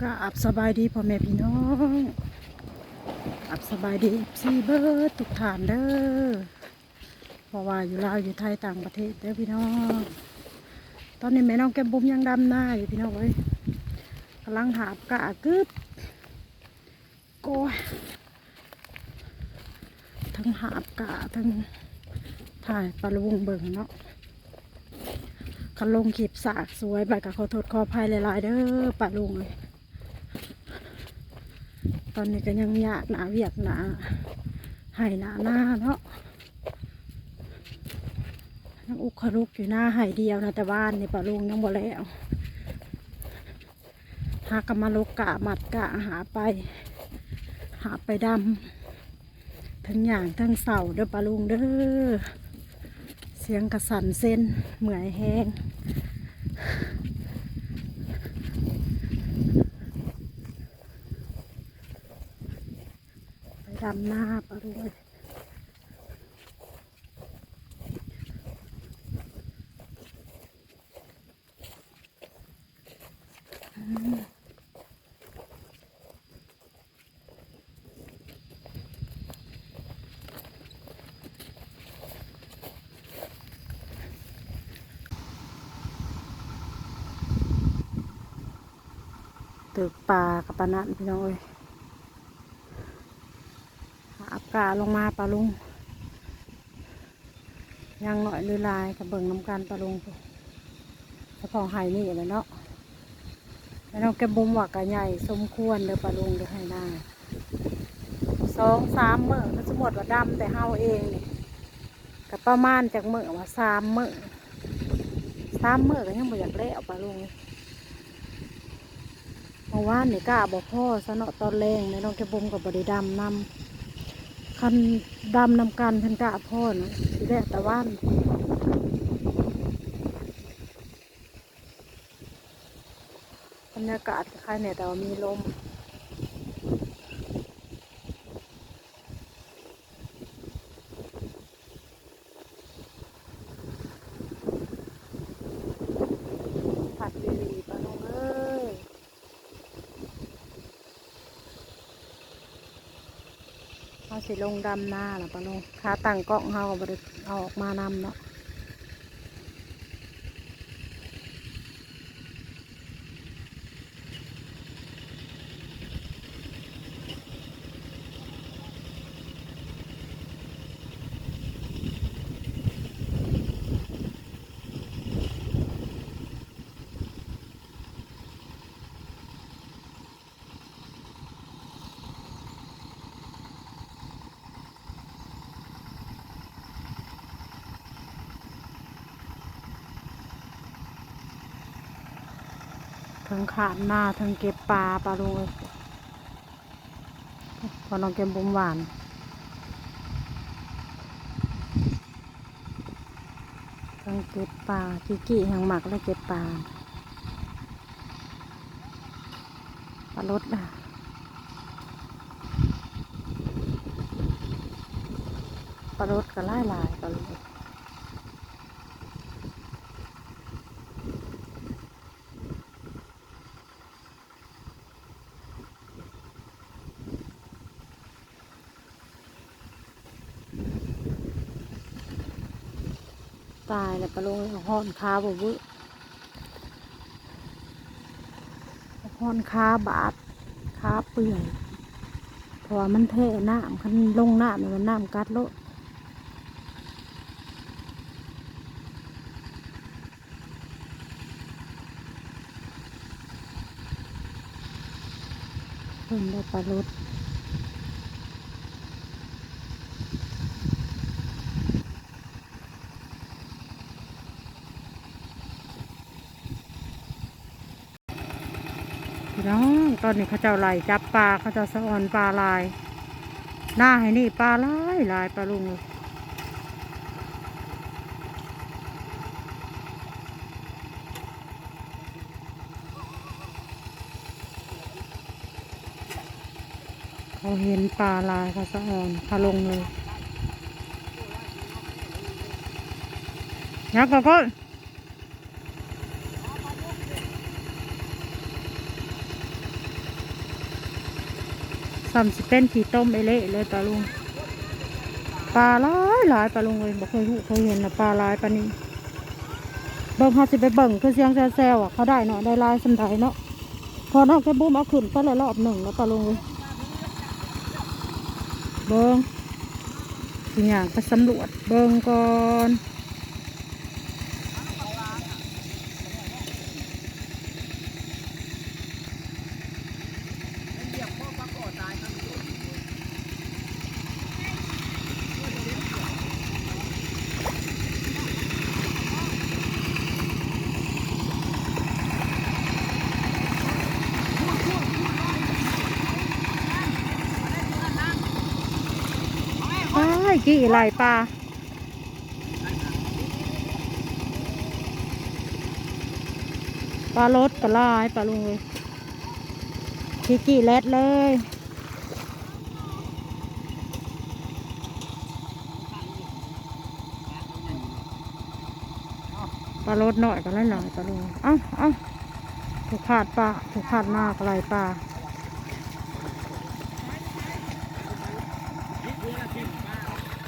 ก็อับสบายดีพ่อแม่พี่น้อง อับสบายดีซีเบิร์ดทุกฐานเด้อเพราะว่าอยู่ลาวอยู่ไทยต่างประเทศเด้อพี่น้อง ตอนนี้แม่น้องแก้มบุ้มยังดำหน้าอยู่พี่น้องเอ้ยกำลังหาบกะกึบโกยทั้งหาบกะทั้งถ่ายปลาลุงเบิ่งเนาะคันลงขีบสากสวยไปกับขอโทษขออภัยหลายๆเด้อป้าลุงเลย ตอนนี้ก็ยังยากหนาเวียกหนาให้หนาหน้าเนาะยังอุกขรุกอยู่หน้าไห้เดียวนะแต่บ้านนี่ป้าลุงยังบ่แล้วหากมาลกกะหมัดกะหาไป หาไปดำทั้งอย่างทั้งเสาเด้อป้าลุงเด้อเสียงกระสันเส้นเหมื่อยแห้ง ดำหน้าปะด้วยอืมตึกป่ากับปะนันพี่น้องเอ้ยหา อากาศลงมาปลาลุงยังหน่อยลือลายกับเบิ่งน้ำกันปลาลุงเฉพาะไห้นี่แหละเนาะแล้วน้องแกบุ้มว่ากะใหญ่สมควรเด้อปลาลุงเด้อให้ได้สองสามเมื่อก็สมมติว่าดำแต่เฮาเองนี่กับประมาณจากเมื่อว่าสามเมื่อสามเมื่อก็ยังบ่อยากเละปลาลุงเมื่อวานนี่ก้าบอกพ่อสนอตอนแรงในน้องแกบมกับบไดิดำนำันดำนำกันพันกะพ่อนะแดดตะวันบรรยากาศคล้ายเนี่ยแต่ว่ามีลมผัดดีๆปะน้องเอ้ย เขาสิลงดำหน้าหรอปะลุงขาตั้งกล้องเขาก็บริเอาออกมานำเนาะ ทั้งขาดหน้าทั้งเก็บปลาปลาลุงเอ้ยพอน้องเก็บบุมหวานทั้งเก็บปลากิกี้แห่งหมักและเก็บปลาปลาลดอะปลาลดก็ไล่ลายๆปลาลดตายแล้วปลาลง ห้อนขาบ่บึห้อนขาบาดขาเปื่อยเพราะว่ามันแท่น้ำคันลงน้ำเนี่ยมันน้ำกัดโลดเพิ่นได้ปลาลด พี่ น้องตอนนี้เขาเจ้าไหลจับปลาเขาเจ้าสะออนปลาลาย หน้าให้นี่ปลาลายลายปลาลุงเลยเขาเห็นปลาลายเขาสะออนเขาลงเลยยักษ์ก็ก็ ซ้ำสิเป็นขี้ต้มไอเละเลยปลาลุงปลาหลายหลายปลาลุงเลยบ่เคยรู้เคยเห็นนะปลาหลายปลานี้เบิ่งเขาสิไปเบิ่งคือเสียงแซวๆอะเขาได้เนาะได้ลายสำไดเนาะพอน้องแกบุ้มเอาขึ้นไปแล้วรอบหนึ่งแล้วปลาลุงเลยเบิ่งสิอย่างไปสำรวจเบิ่งก่อน ไอ้กี่ไหลปลาปลารสกระลายปลาลุงเลยกี่กี่แรดเลยปลารสหน่อยก็ไล่หลายปลาลุงเอ้าเอ้าถูกขาดปลาถูกขาดมากไหลปลา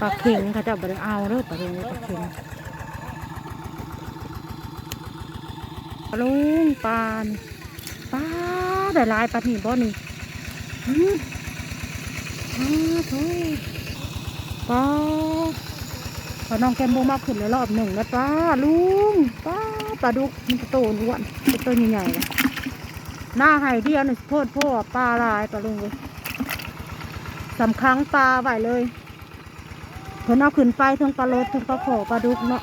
ปลาเข็งเขาจะบริเอาเด้อปลาเข็งปลาเข็งปลาลุงปลานปลาได้ลายปลาหนีบ่นี่อืมปลาโถ่ปลาพอน้องแกมโบมาขึ้นเลยรอบหนึ่งแล้วปลาลุงปลาปลาดุกมันจะโตอ้วนเป็นตัวใหญ่ๆหน้าไห่เดียวนี่โพดโพดปลาลายปลาลุงเลยสำคัญปลาไวเลย เพิ่นเอาขึ้นไปทั้งปลาโลดทั้งปลาโขปลาดุกเนาะ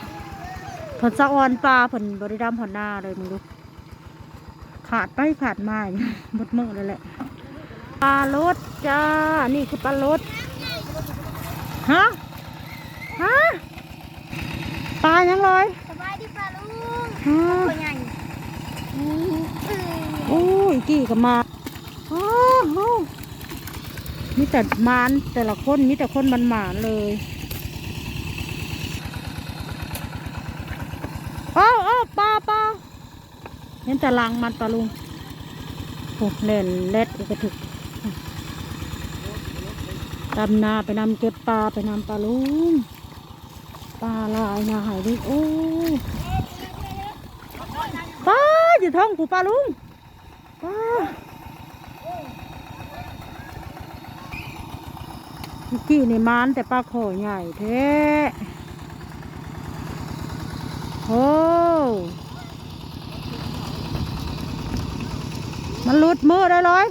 เพิ่นสะออนปลาเพิ่นบริดำหัวหน้าเลยมึงดูขาดไปขาดมาอย่างเงี้ยหมดมือเลยแหละปลาโลดจ้า นี่คือปลาโลดฮะฮะปลายังลอยสบายดีปลาลุงฮะตัวใหญ่อืมเออโอ้ยกี่กับมาอ้าวมีแต่มานแต่ละคนมีแต่คนมันหมานๆเลยเอ้าวอ้าวปลาปลา เห็นแต่ลังมันปลาลุงโอ้เล่นเล็ดอีกระถึกดำนาไปนำเก็บปลาไปนำปลาลุงปลาลายนาหายดิโอ้ปลาอยู่ท้องผูปลาลุงปลากี้ในมานแต่ปลาขอใหญ่แท้โอ้ มันหลุดมือได้เลย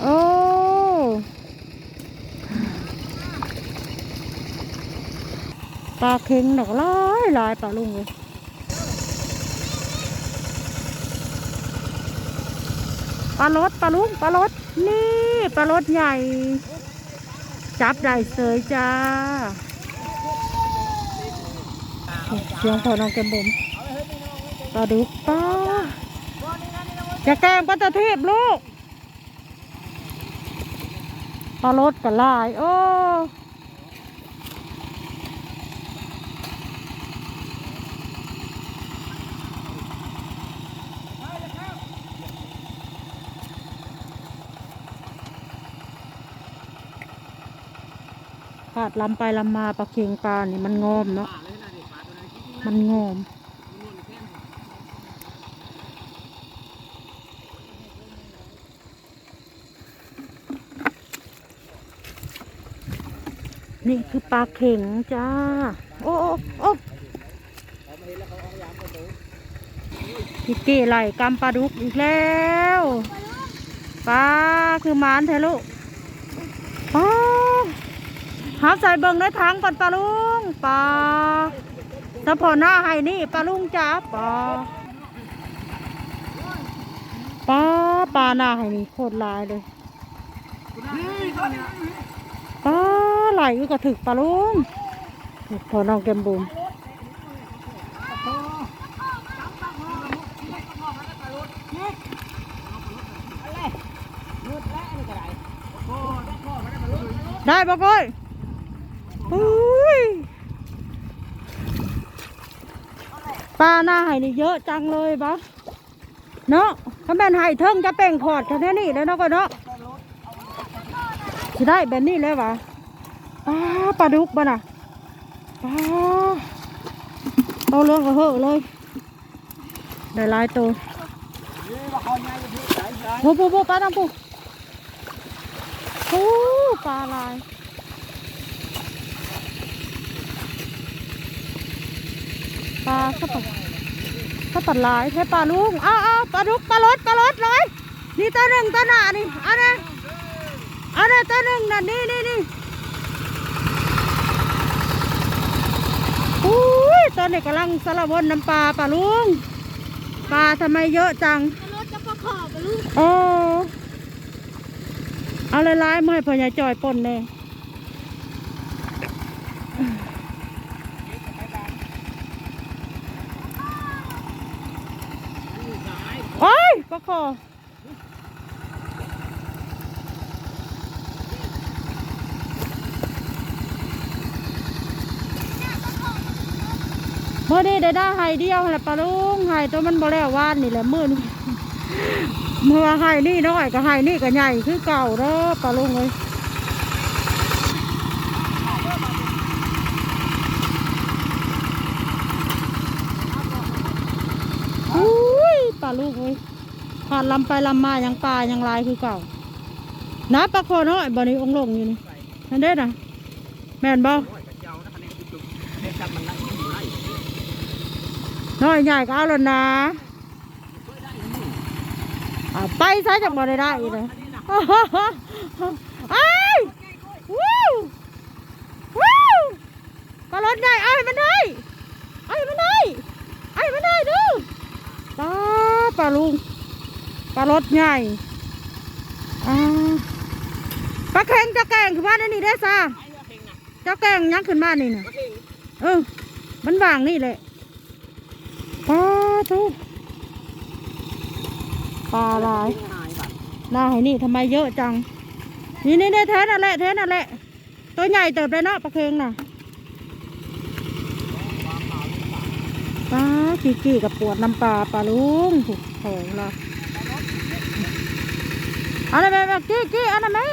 โอ้ปลาเค็งดอกหลายลายปลาลุงเลยปลารสปลาลุงปลารสนี่ปลารสใหญ่ จับได้เสยจ้าเสียงพอน้องแกมบุ๋มปลาดุกปลา จะแกงปลาตะเทพลูกปลารถกับลาย โอ้ขาดลำไปลำมาปลาเค็งปลานี่มันงอมเนาะมันงอม นี่คือปลาเข็งจ้าโอ้โอ้โอ้พี่เก๋ไหลกำปลาดุกอีกแล้วปลาคือหมานแท้ลูกปลาหาใส่เบิ่งในถังก่อนปลาลุงปลาถ้าพอหน้าให้นี่ปลาลุงจ้าปลาปลาปลาหน้าให้นี่โคตรลายเลยปลา ไหลอยู่กระถึกปลาลุงพอน้องแกมบุมได้ปะก้อยอุ้ยปลาหน้าไห่นี่เยอะจังเลยปะเนาะถ้าแม่นไห่เทิงจะเป่งขอดแค่นี้เลยเนาะก็เนาะสิได้แบบนี้เลยวะ ป้าปลาดุกบ่น่ะป้าโตเรื่องก็เหอะเลยได้หลายตัวนี่ว่าเขาใหญ่จะพี่ใหญ่ใหญ่โอ้โหโอ้ปลาน้ำปูโอ้ปลาลายปลาสปัดสปัดลายใช่ปลาลุงอ้าวอ้าวปลาดุกปลารสปลารสเลยนี่ตัวหนึ่งตัวหน้านี่อันนี้อันนี้ตัวหนึ่งน่ะนี่นี่นี่อุ้ย ตอนนี้กำลังสารวนน้ำปลาปลาลุง ปลาทำไมเยอะจังรถจะประขอบปลาลุงโอ้เอาหลายๆมาให้พ่อใหญ่จอยป่นเลยโอ้ยปะคอ เมื่อนี้ได้ได้ไฮเดียวแหละปลาลุงไฮตัวมันบ่แล้วว่านนี่แหละมื่อนเมื่อไฮนี่น้อยก็ไฮนี่ก็ใหญ่คือเก่าเด้อปลาลุงเลยอุ้ยปลาลูกเลยผ่านลำไปลำมายังปลายังลายคือเก่าน้าปลาคอน้อยบ่นี้องค์ลงอยู่นี่นั่นเด้นะแม่นบ่ โอ้ยกระเจ้านะคะแนนจุกๆเด็กจับมันนั่งอยู่ไร น้อยใหญ่ก็เอาแล้วนะไปซะจากบ่ได้ได้เลยไอ้วู้วู้ปลารถใหญ่ไอ้มันได้ไอ้มันได้ไอ้มันได้ดูปลาปลาลุงปลารถใหญ่อ่าปลาเค็งจ้าแกงขึ้นมาในนี่ได้ซะจะจ้าแกงยังขึ้นมานี่นะเออมันวางนี่แหละ ปลาทูปลาลายหายบัดลายนี่ทำไมเยอะจัง นี่นี่นี่เทนั่นแหละเทนั่นแหละ ตัวใหญ่เติบเลยเนาะปลาเค็งน่ะปลาจีจีกับปวดน้ำปลาปลาลุงถูกโถละอะไรแม่แม่จี้จี้อันนั้นแม่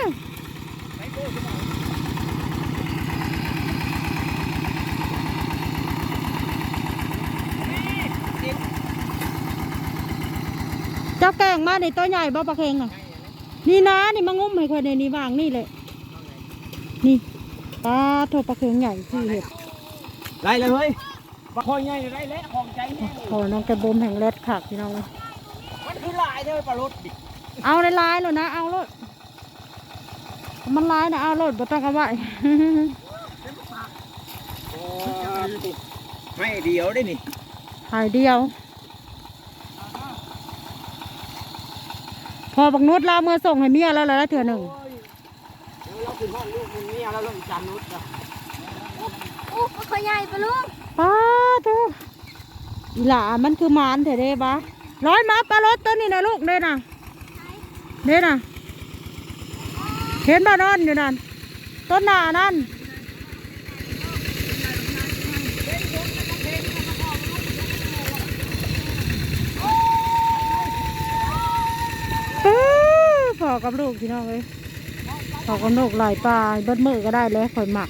เจ้าแก งมาในตัวใหญ่บ่ปลาเค็งน่ะ นี่นะนี่มางุ้มให้คนในนี่วางนี่เลยนี่ปลาโทปลาเค็งใหญ่ที่เห็ดไรเลยเฮ้ยปลาคอยใหญ่ไรเละของใจแห้งโอ้น้องแกบมแห่งเล็ดขักพี่น้องมันคือลายเด้อปลารถดิเอาในลายเลยนะเอารถมันลายนะเอารถบ่ต้องเอาไว้โอ้ไม่เดียวได้นี่หายเดียว พอบักนุดลาเมื่อส่งให้เมียแล้วแล้วเถื่อหนึ่งเดี๋ยวเราขึ้นห้องลูกมึงเนี่ยแล้วลงจันนุษย์นะอู้ปลาคอใหญ่ปลาลุงป้าทูอีหล่ามันคือมานเถอะเด้บะร้อยมาปลารถตัวนี้นะลูกเด้น่ะเด้น่ะเห็นบ้านอนอยู่นั่นต้นหนานั่นเอ้อพอ กับลูกพี่น้องเลยพอกับลูกหลายปลาเบิดมือก็ได้แล้วคอยหมัก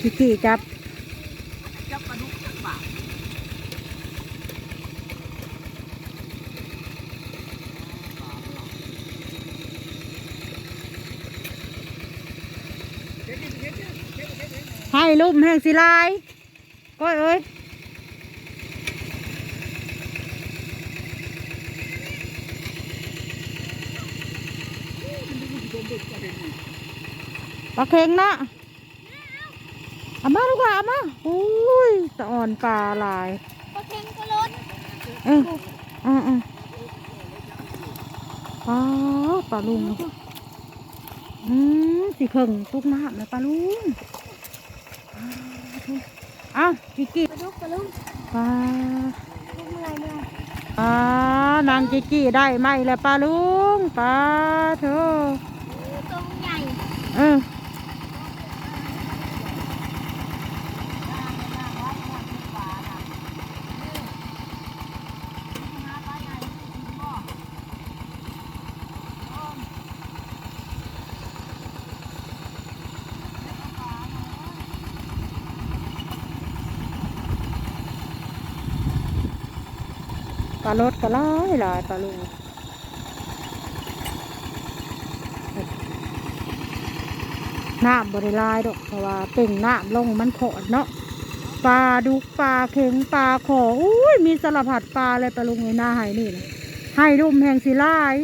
กี่กี่จับจับปลาดุกจับปลาให้ลุ่มแห่งสิลายก้อยเอ้ย ปลาเค็งนะเอามาลูกหลานเอามาอุ้ยตะอ่อนปลาลายปลาเค็งปลารถเอออ่าอ่าปลาปลาลุงอืมสีเข่งตุกน้ำเลยปลาลุงเอากิกกิปลาดุกปลาลุงปลาลุงอะไรเนี่ยปลานางกิกกี้ได้ไหมแล้วปลาลุงปลาเธออู้ตัวมันใหญ่เออ ปลารสก็หลายหลายปลาลุงน้ำบริลายดอกเพราะว่าเป่งน้ำลงมันขอดเนาะปลาดุกปลาเข็งปลาขออุ้ยมีสารพัดปลาเลยปลาลุงในหน้าไห้นี่นะไห้รุ่มแห่งสีลาย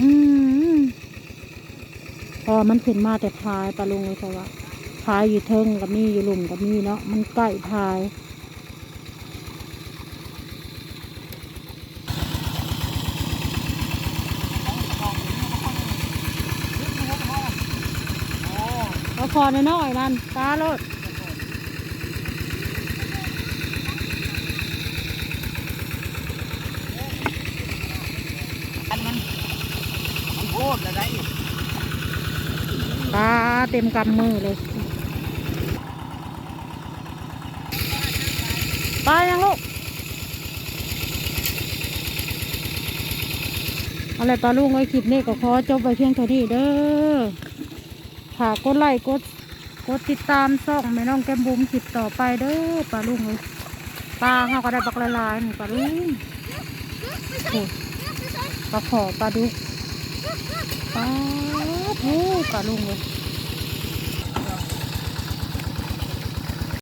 อืมพอมันขึ้นมาแต่พายปลาลุงเลยเพราะว่าพายอยู่เทิงกับมีอยู่หลุมกับมีเนาะมันใกล้พาย คอน้อยๆนั่นตาโลดอันมันมันโคตรเลยได้ตาเต็มกำมือเลยไปยังลูกเอาละไรปลาลุงไว้คลิปนี้ก็ขอจบไปเพียงเท่านี้เด้อ ค่ะกดไลค์กดกดติดตามซ่องแม่น้องแก้มบุ้มคลิปต่อไปเด้อปลาลุงเลยปลาเขาก็ได้บักละลายนี่ปลาลุงโอ้ปลาขอปลาดุกปลาโอ้ปลาลุงเลย